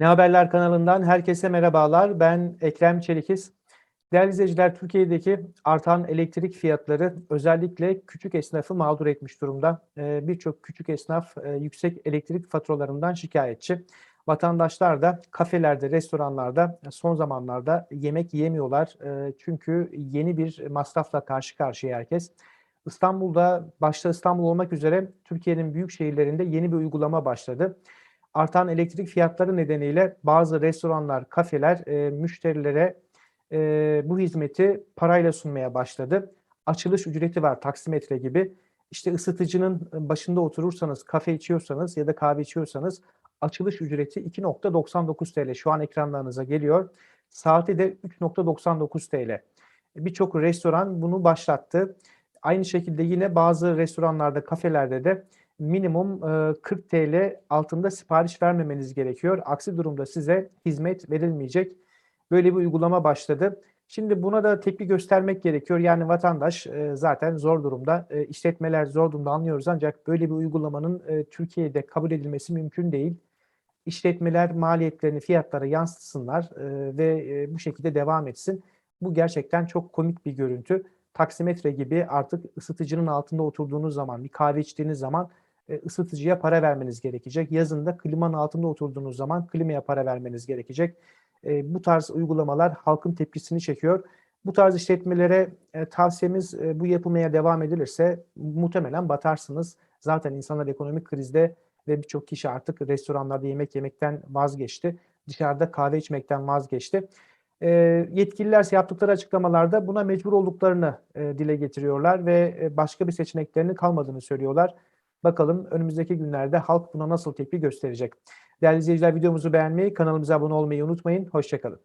Ne Haberler kanalından herkese merhabalar. Ben Ekrem Çelikiz. Değerli izleyiciler, Türkiye'deki artan elektrik fiyatları özellikle küçük esnafı mağdur etmiş durumda. Ee, Birçok küçük esnaf e, yüksek elektrik faturalarından şikayetçi. Vatandaşlar da kafelerde, restoranlarda son zamanlarda yemek yiyemiyorlar. E, Çünkü yeni bir masrafla karşı karşıya herkes. İstanbul'da, başta İstanbul olmak üzere Türkiye'nin büyük şehirlerinde yeni bir uygulama başladı artan elektrik fiyatları nedeniyle bazı restoranlar, kafeler e, müşterilere e, bu hizmeti parayla sunmaya başladı. Açılış ücreti var, taksimetre gibi. İşte ısıtıcının başında oturursanız, kafe içiyorsanız ya da kahve içiyorsanız açılış ücreti 2.99 TL. Şu an ekranlarınıza geliyor. Saati de 3.99 TL. Birçok restoran bunu başlattı. Aynı şekilde yine bazı restoranlarda, kafelerde de minimum 40 TL altında sipariş vermemeniz gerekiyor. Aksi durumda size hizmet verilmeyecek. Böyle bir uygulama başladı. Şimdi buna da tepki göstermek gerekiyor. Yani vatandaş zaten zor durumda. işletmeler zor durumda anlıyoruz ancak böyle bir uygulamanın Türkiye'de kabul edilmesi mümkün değil. İşletmeler maliyetlerini fiyatlara yansıtsınlar ve bu şekilde devam etsin. Bu gerçekten çok komik bir görüntü. Taksimetre gibi artık ısıtıcının altında oturduğunuz zaman, bir kahve içtiğiniz zaman e, ısıtıcıya para vermeniz gerekecek. Yazında klimanın altında oturduğunuz zaman klimaya para vermeniz gerekecek. E, bu tarz uygulamalar halkın tepkisini çekiyor. Bu tarz işletmelere e, tavsiyemiz bu yapılmaya devam edilirse muhtemelen batarsınız. Zaten insanlar ekonomik krizde ve birçok kişi artık restoranlarda yemek yemekten vazgeçti. Dışarıda kahve içmekten vazgeçti. E, yetkililer yaptıkları açıklamalarda buna mecbur olduklarını e, dile getiriyorlar ve başka bir seçeneklerinin kalmadığını söylüyorlar. Bakalım önümüzdeki günlerde halk buna nasıl tepki gösterecek. Değerli izleyiciler videomuzu beğenmeyi, kanalımıza abone olmayı unutmayın. Hoşçakalın.